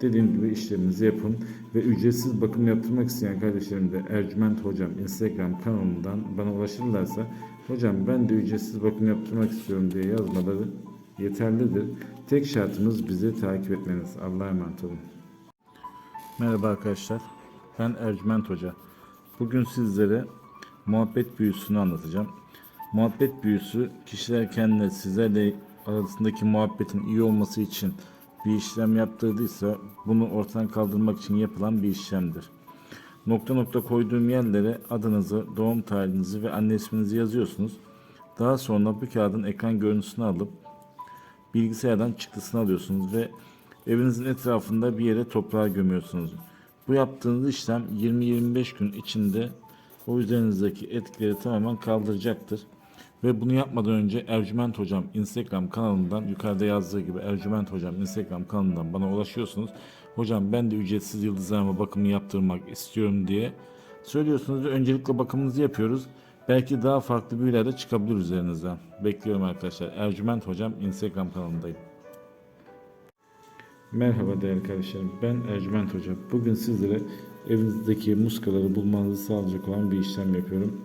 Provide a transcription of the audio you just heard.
Dediğim gibi işleminizi yapın ve ücretsiz bakım yaptırmak isteyen kardeşlerim de Ercüment Hocam Instagram kanalından bana ulaşırlarsa Hocam ben de ücretsiz bakım yaptırmak istiyorum diye yazmaları yeterlidir. Tek şartımız bizi takip etmeniz. Allah'a emanet olun. Merhaba arkadaşlar. Ben Ercüment Hoca. Bugün sizlere muhabbet büyüsünü anlatacağım. Muhabbet büyüsü kişiler kendine sizlerle arasındaki muhabbetin iyi olması için bir işlem yaptırdıysa bunu ortadan kaldırmak için yapılan bir işlemdir. Nokta nokta koyduğum yerlere adınızı, doğum tarihinizi ve anne isminizi yazıyorsunuz. Daha sonra bu kağıdın ekran görüntüsünü alıp bilgisayardan çıktısını alıyorsunuz ve evinizin etrafında bir yere toprağa gömüyorsunuz. Bu yaptığınız işlem 20-25 gün içinde o üzerinizdeki etkileri tamamen kaldıracaktır. Ve bunu yapmadan önce Ercüment Hocam Instagram kanalından yukarıda yazdığı gibi Ercüment Hocam Instagram kanalından bana ulaşıyorsunuz. Hocam ben de ücretsiz yıldızlarıma bakımı yaptırmak istiyorum diye söylüyorsunuz öncelikle bakımınızı yapıyoruz. Belki daha farklı büyüler de çıkabilir üzerinizden. Bekliyorum arkadaşlar. Ercüment Hocam Instagram kanalındayım. Merhaba değerli kardeşlerim. Ben Ercüment Hoca. Bugün sizlere evinizdeki muskaları bulmanızı sağlayacak olan bir işlem yapıyorum.